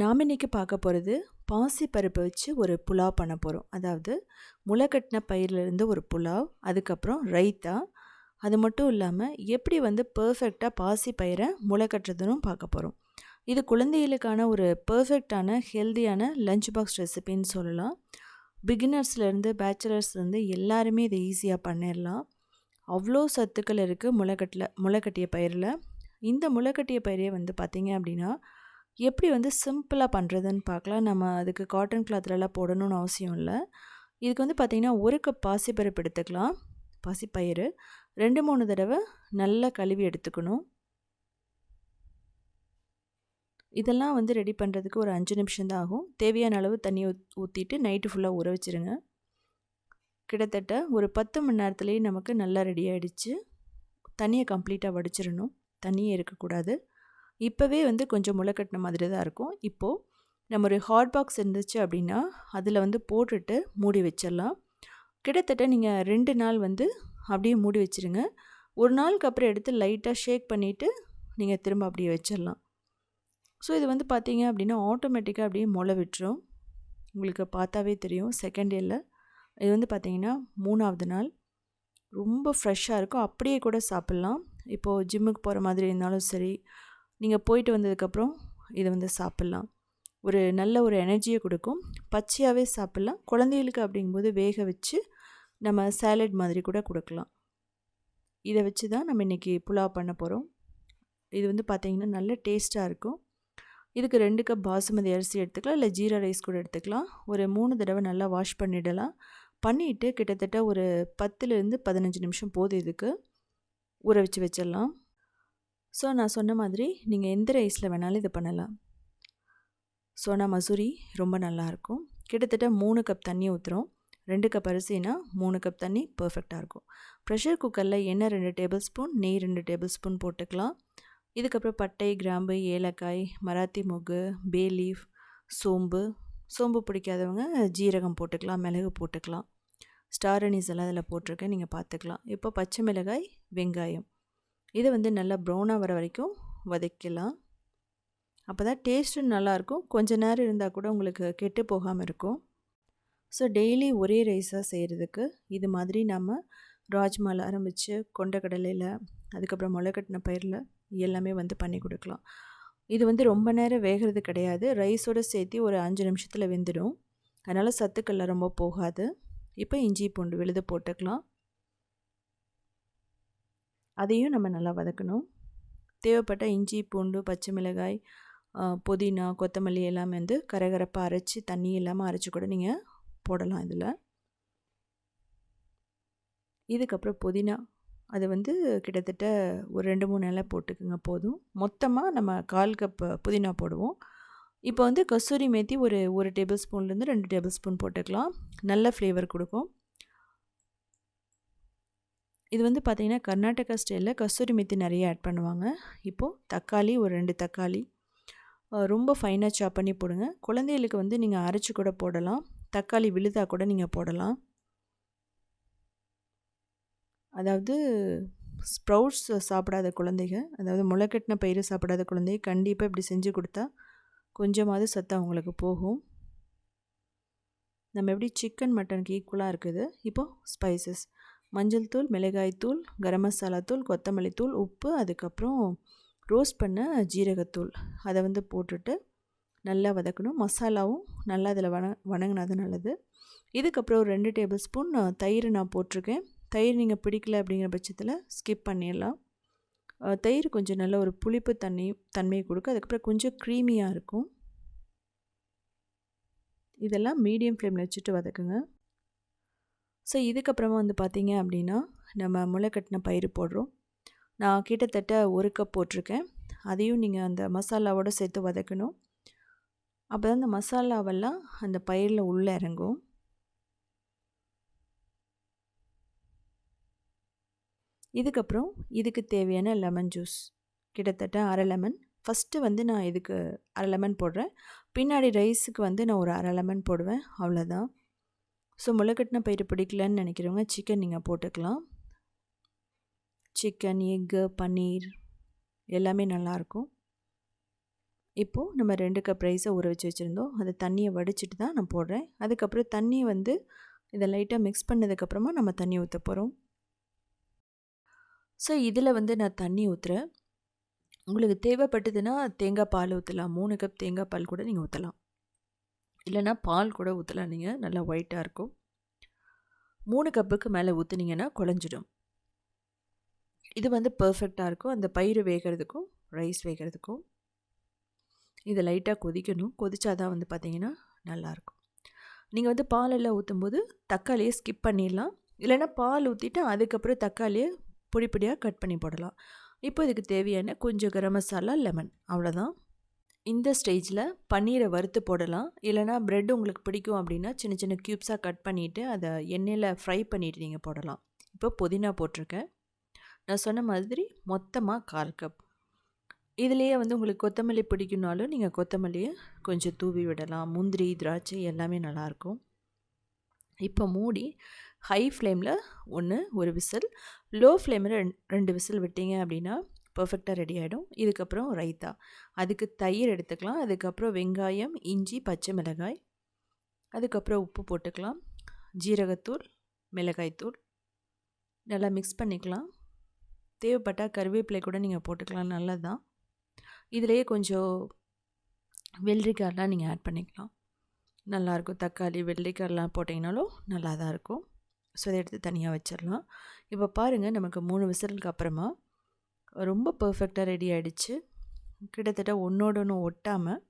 நாம் இன்றைக்கி பார்க்க போகிறது பாசி பருப்பை வச்சு ஒரு புலாவ் பண்ண போகிறோம் அதாவது முளைக்கட்டின பயிரிலிருந்து ஒரு புலாவ் அதுக்கப்புறம் ரைத்தா. அது மட்டும் இல்லாமல் எப்படி வந்து பர்ஃபெக்டாக பாசி பயிரை முளை கட்டுறதுன்னு பார்க்க போகிறோம் இது குழந்தைகளுக்கான ஒரு பர்ஃபெக்டான ஹெல்த்தியான லஞ்ச் பாக்ஸ் ரெசிபின்னு சொல்லலாம். பிகினர்ஸ்லேருந்து பேச்சுலர்ஸ்லேருந்து எல்லாருமே இதை ஈஸியாக பண்ணிடலாம். அவ்வளோ சத்துக்கள் இருக்குது முளைக்கட்டில் முளைக்கட்டிய பயிரில். இந்த முளைக்கட்டிய பயிரே வந்து பார்த்திங்க அப்படின்னா எப்படி வந்து சிம்பிளாக பண்ணுறதுன்னு பார்க்கலாம். நம்ம அதுக்கு காட்டன் கிளாத்லலாம் போடணும்னு அவசியம் இல்லை. இதுக்கு வந்து பார்த்திங்கன்னா ஒரு கப் பாசிப்பருப்பு எடுத்துக்கலாம். பாசிப்பயிறு. ரெண்டு மூணு தடவை நல்லா கழுவி எடுத்துக்கணும். இதெல்லாம் வந்து ரெடி பண்ணுறதுக்கு ஒரு அஞ்சு நிமிஷம் தான் ஆகும். தேவையான அளவு தண்ணி ஊற்றிட்டு நைட்டு ஃபுல்லாக ஊற வச்சுருங்க. கிட்டத்தட்ட ஒரு பத்து மணி நேரத்துலேயே நமக்கு நல்லா ரெடி ஆகிடுச்சு தண்ணியை கம்ப்ளீட்டாக வடிச்சிடணும். தண்ணியே இருக்கக்கூடாது. இப்போவே வந்து கொஞ்சம் முளைக்கட்டின மாதிரி தான் இருக்கும். இப்போது நம்ம ஒரு ஹாட் பாக்ஸ் இருந்துச்சு அப்படின்னா அதில் வந்து போட்டுட்டு மூடி வச்சிடலாம். கிட்டத்தட்ட நீங்கள் ரெண்டு நாள் வந்து அப்படியே மூடி வச்சுருங்க. ஒரு நாளுக்கு அப்புறம் எடுத்து லைட்டாக ஷேக் பண்ணிவிட்டு நீங்கள் திரும்ப அப்படியே வச்சிடலாம். ஸோ இது வந்து பார்த்தீங்க அப்படின்னா ஆட்டோமேட்டிக்காக அப்படியே முளை விட்டுரும். உங்களுக்கு பார்த்தாவே தெரியும் செகண்ட் இயரில் இது வந்து பார்த்திங்கன்னா மூணாவது நாள். ரொம்ப ஃப்ரெஷ்ஷாக இருக்கும். அப்படியே கூட சாப்பிட்லாம். இப்போது ஜிம்முக்கு போகிற மாதிரி இருந்தாலும் சரி நீங்கள் போயிட்டு வந்ததுக்கப்புறம் இதை வந்து சாப்பிட்லாம். ஒரு நல்ல ஒரு எனர்ஜியை கொடுக்கும். பச்சையாகவே சாப்பிட்லாம். குழந்தைகளுக்கு அப்படிங்கும்போது வேக வச்சு நம்ம சேலட் மாதிரி கூட கொடுக்கலாம். இதை வச்சு தான் நம்ம இன்றைக்கி புலாவ் பண்ண போகிறோம் இது வந்து பார்த்திங்கன்னா நல்ல டேஸ்ட்டாக இருக்கும். இதுக்கு ரெண்டு கப் பாசுமதி அரிசி எடுத்துக்கலாம். இல்லை ஜீரா ரைஸ் கூட எடுத்துக்கலாம். ஒரு மூணு தடவை நல்லா வாஷ் பண்ணிடலாம். பண்ணிவிட்டு கிட்டத்தட்ட ஒரு பத்துலேருந்து பதினஞ்சு நிமிஷம் போதும் இதுக்கு. ஊற வச்சு வச்சிடலாம். ஸோ நான் சொன்ன மாதிரி நீங்கள் எந்த ரைஸில் வேணாலும் இது பண்ணலாம். சோனா மசூரி ரொம்ப நல்லாயிருக்கும் கிட்டத்தட்ட மூணு கப் தண்ணி ஊற்றுறோம் ரெண்டு கப் அரிசினா மூணு கப் தண்ணி பர்ஃபெக்டாக இருக்கும். ப்ரெஷர் குக்கரில் எண்ணெய் ரெண்டு டேபிள் ஸ்பூன் நெய் ரெண்டு டேபிள் ஸ்பூன் போட்டுக்கலாம். இதுக்கப்புறம் பட்டை கிராம்பு ஏலக்காய் மராத்தி மொகு பே லீஃப் சோம்பு. சோம்பு பிடிக்காதவங்க ஜீரகம் போட்டுக்கலாம் மிளகு போட்டுக்கலாம். ஸ்டார் அனீஸ் எல்லாம் அதில் போட்டிருக்கேன் நீங்கள் பார்த்துக்கலாம். இப்போ பச்சை மிளகாய் வெங்காயம். இதை வந்து நல்லா ப்ரௌனாக வர வரைக்கும் வதக்கலாம் அப்போ தான் டேஸ்ட்டும் நல்லாயிருக்கும். கொஞ்ச நேரம் இருந்தால் கூட உங்களுக்கு கெட்டு போகாமல் இருக்கும். ஸோ டெய்லி ஒரே ரைஸாக செய்கிறதுக்கு இது மாதிரி நம்ம ராஜ்மாவில் ஆரம்பித்து கொண்டக்கடலையில் அதுக்கப்புறம் முளைக்கட்டின பயிரில் எல்லாமே வந்து பண்ணி கொடுக்கலாம். இது வந்து ரொம்ப நேரம் வேகிறது கிடையாது. ரைஸோடு சேர்த்து ஒரு அஞ்சு நிமிஷத்தில் வெந்துடும். அதனால் சத்துக்கள்லாம் ரொம்ப போகாது. இப்போ இஞ்சி பூண்டு விழுது போட்டுக்கலாம். அதையும் நம்ம நல்லா வதக்கணும். தேவைப்பட்ட இஞ்சி பூண்டு பச்சை மிளகாய் புதினா கொத்தமல்லி எல்லாமே வந்து கரகரப்பாக அரைச்சி தண்ணி இல்லாமல் அரைச்சி கூட நீங்கள் போடலாம் இதில். இதுக்கப்புறம் புதினா. அது வந்து கிட்டத்தட்ட ஒரு ரெண்டு மூணு இலை போட்டுக்குங்க போதும். மொத்தமாக நம்ம கால் கப் புதினா போடுவோம். இப்போ வந்து கஸ்தூரி மேத்தி ஒரு ஒரு டேபிள் ஸ்பூன்லேருந்து ரெண்டு டேபிள் ஸ்பூன் போட்டுக்கலாம். நல்ல ஃப்ளேவர் கொடுக்கும். இது வந்து பார்த்திங்கன்னா கர்நாடகா ஸ்டைலில் கஸ்தூரி மெத்தி நிறைய ஆட் பண்ணுவாங்க. இப்போது தக்காளி ஒரு ரெண்டு தக்காளி. ரொம்ப ஃபைனாக சாப் பண்ணி போடுங்க. குழந்தைகளுக்கு வந்து நீங்கள் அரைச்சி கூட போடலாம். தக்காளி விழுதாக கூட நீங்கள் போடலாம். அதாவது ஸ்ப்ரவுட்ஸ் சாப்பிடாத குழந்தைங்க அதாவது முளைக்கட்டின பயிர் சாப்பிடாத குழந்தைங்க கண்டிப்பாக இப்படி செஞ்சு கொடுத்தா கொஞ்சமாவது சத்து அவங்களுக்கு போகும். நம்ம எப்படி சிக்கன் மட்டனுக்கு ஈக்குவலாக இருக்குது. இப்போது ஸ்பைசஸ் மஞ்சள் தூள் மிளகாய் தூள் கரம் மசாலா தூள் கொத்தமல்லி தூள் உப்பு அதுக்கப்புறம் ரோஸ்ட் பண்ண ஜீரகத்தூள் அதை வந்து போட்டுட்டு நல்லா வதக்கணும். மசாலாவும் நல்லா அதில் வண வணங்கினது நல்லது. இதுக்கப்புறம் ஒரு ரெண்டு டேபிள் ஸ்பூன் தயிர் நான் போட்டிருக்கேன். தயிர் நீங்கள் பிடிக்கல அப்படிங்கிற பட்சத்தில் ஸ்கிப் பண்ணிடலாம். தயிர் கொஞ்சம் நல்ல ஒரு புளிப்பு தண்ணி தன்மையை கொடுக்கும். அதுக்கப்புறம் கொஞ்சம் க்ரீமியாக இருக்கும். இதெல்லாம் மீடியம் ஃப்ளேமில் வச்சுட்டு வதக்குங்க. ஸோ இதுக்கப்புறமா வந்து பார்த்திங்க அப்படின்னா நம்ம முளைக்கட்டின பயிர் போடுறோம். நான் கிட்டத்தட்ட ஒரு கப் போட்டிருக்கேன். அதையும் நீங்கள் அந்த மசாலாவோடு சேர்த்து வதக்கணும். அப்போ தான் அந்த மசாலாவெல்லாம் அந்த பயிரில் உள்ளே இறங்கும். இதுக்கப்புறம் இதுக்கு தேவையான லெமன் ஜூஸ் கிட்டத்தட்ட அரை லெமன் ஃபஸ்ட்டு வந்து நான் இதுக்கு அரை லெமன் போடுறேன். பின்னாடி ரைஸுக்கு வந்து நான் ஒரு அரை லெமன் போடுவேன். அவ்வளோதான் ஸோ முளைக்கட்டின பயிர் பிடிக்கலன்னு நினைக்கிறவங்க சிக்கன் நீங்கள் போட்டுக்கலாம். சிக்கன் எக்கு பன்னீர் எல்லாமே நல்லாயிருக்கும் இப்போது நம்ம ரெண்டு கப் ரைஸை ஊற வச்சு வச்சுருந்தோம். அதை தண்ணியை வடிச்சிட்டு தான் நான் போடுறேன். அதுக்கப்புறம் தண்ணி வந்து இதை லைட்டாக மிக்ஸ் பண்ணதுக்கப்புறமா நம்ம தண்ணி ஊற்ற போகிறோம் ஸோ இதில் வந்து நான் தண்ணி ஊற்றுறேன் உங்களுக்கு தேவைப்பட்டதுன்னா தேங்காய் பால் ஊற்றலாம் மூணு கப் தேங்காய் பால் கூட நீங்கள் ஊற்றலாம் இல்லைனா பால் கூட ஊற்றலாம் நீங்கள் நல்லா ஒயிட்டாக இருக்கும். மூணு கப்புக்கு மேலே ஊற்றுனீங்கன்னா குழஞ்சிடும். இது வந்து பர்ஃபெக்டாக இருக்கும். அந்த பயிர் வேகிறதுக்கும் ரைஸ் வேகிறதுக்கும். இது லைட்டாக கொதிக்கணும். கொதிச்சா தான் வந்து பார்த்திங்கன்னா நல்லாயிருக்கும் நீங்கள் வந்து பாலெல்லாம் ஊற்றும்போது தக்காளியை ஸ்கிப் பண்ணிடலாம். இல்லைன்னா பால் ஊற்றிட்டு அதுக்கப்புறம் தக்காளியை பொடி பொடியாக கட் பண்ணி போடலாம். இப்போ இதுக்கு தேவையான கொஞ்சம் கரம் மசாலா லெமன் அவ்வளோதான் இந்த ஸ்டேஜில் பன்னீரை வறுத்து போடலாம். இல்லைனா ப்ரெட் உங்களுக்கு பிடிக்கும் அப்படின்னா சின்ன சின்ன க்யூப்ஸாக கட் பண்ணிவிட்டு அதை எண்ணெயில் ஃப்ரை பண்ணிவிட்டு நீங்கள் போடலாம். இப்போ புதினா போட்டிருக்கேன். நான் சொன்ன மாதிரி மொத்தமாக கால் கப் இதுலேயே வந்து உங்களுக்கு கொத்தமல்லி பிடிக்குனாலும் நீங்கள் கொத்தமல்லியை கொஞ்சம் தூவி விடலாம். முந்திரி திராட்சை எல்லாமே நல்லாயிருக்கும். இப்போ மூடி ஹை ஃப்ளேமில் ஒன்று ஒரு விசில். லோ ஃப்ளேமில் ரெண்டு விசில் விட்டீங்க அப்படின்னா பர்ஃபெக்டாக ரெடி ஆகிடும் இதுக்கப்புறம் ரைத்தா. அதுக்கு தயிர் எடுத்துக்கலாம். அதுக்கப்புறம் வெங்காயம் இஞ்சி பச்சை மிளகாய். அதுக்கப்புறம் உப்பு போட்டுக்கலாம். ஜீரகத்தூள் மிளகாய்த்தூள். நல்லா மிக்ஸ் பண்ணிக்கலாம். தேவைப்பட்டால் கருவேப்பிலை கூட நீங்கள் போட்டுக்கலாம். நல்லது தான் இதிலேயே கொஞ்சம் வெள்ளரிக்காயெலாம் நீங்கள் ஆட் பண்ணிக்கலாம். நல்லாயிருக்கும். தக்காளி வெள்ளரிக்காயெலாம் போட்டிங்கனாலும் நல்லா தான் இருக்கும். ஸோ அதை எடுத்து தனியாக வச்சிடலாம். இப்போ பாருங்கள் நமக்கு மூணு விசிலுக்கு அப்புறமா ரொம்ப பர்ஃபெக்டாக ரெடி ஆகிடுச்சு கிட்டத்தட்ட ஒன்றோட ஒன்று ஒட்டாமல்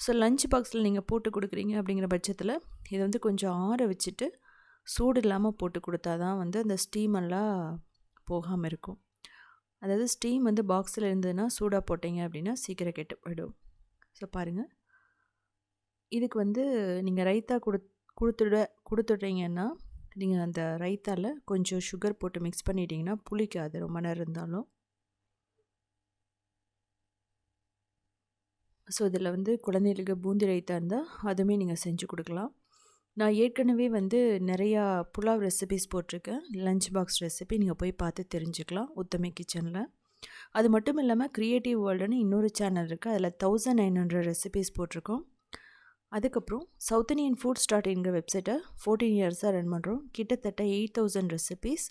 ஸோ லஞ்ச் பாக்ஸில் நீங்கள் போட்டு கொடுக்குறீங்க அப்படிங்கிற பட்சத்தில் இதை வந்து கொஞ்சம் ஆற வச்சுட்டு சூடு இல்லாமல் போட்டு கொடுத்தா தான் வந்து அந்த ஸ்டீம் எல்லாம் போகாமல் இருக்கும். அதாவது ஸ்டீம் வந்து பாக்ஸில் இருந்ததுன்னா சூடாக போட்டிங்க அப்படின்னா சீக்கிரம் கெட்டு போயிடும். ஸோ பாருங்கள் இதுக்கு வந்து நீங்கள் ரைத்தா கொடு கொடுத்துட கொடுத்துட்றீங்கன்னா நீங்கள் அந்த ரைத்தாவில் கொஞ்சம் சுகர் போட்டு மிக்ஸ் பண்ணிட்டீங்கன்னா புளிக்காது. ரொம்ப நேரம் இருந்தாலும். ஸோ இதில் வந்து குழந்தைகளுக்கு பூந்தி ரைத்தா இருந்தால் அதுவுமே நீங்கள் செஞ்சு கொடுக்கலாம். நான் ஏற்கனவே வந்து நிறையா புலாவ் ரெசிபிஸ் போட்டிருக்கேன் லஞ்ச் பாக்ஸ் ரெசிபி நீங்கள் போய் பார்த்து தெரிஞ்சுக்கலாம் உத்தமை கிச்சனில் அது மட்டும் இல்லாமல் க்ரியேட்டிவ் வேர்ல்டுன்னு இன்னொரு சேனல் இருக்குது அதில் தௌசண்ட் நைன் ஹண்ட்ரட் ரெசிபிஸ் போட்டிருக்கோம் அதுக்கப்புறம் சவுத் இண்டியன் ஃபுட் ஸ்டார்ட் என்கிற வெப்சைட்டை ஃபோர்டீன் இயர்ஸாக ரன் பண்ணுறோம் கிட்டத்தட்ட எயிட் தௌசண்ட் ரெசிபீஸ்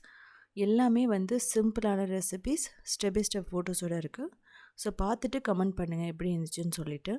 எல்லாமே வந்து சிம்பிளான ரெசிபீஸ் ஸ்டெப் பை ஸ்டெப் ஃபோட்டோஸோடு இருக்குது ஸோ பார்த்துட்டு கமெண்ட் பண்ணுங்கள் எப்படி இருந்துச்சுன்னு சொல்லிவிட்டு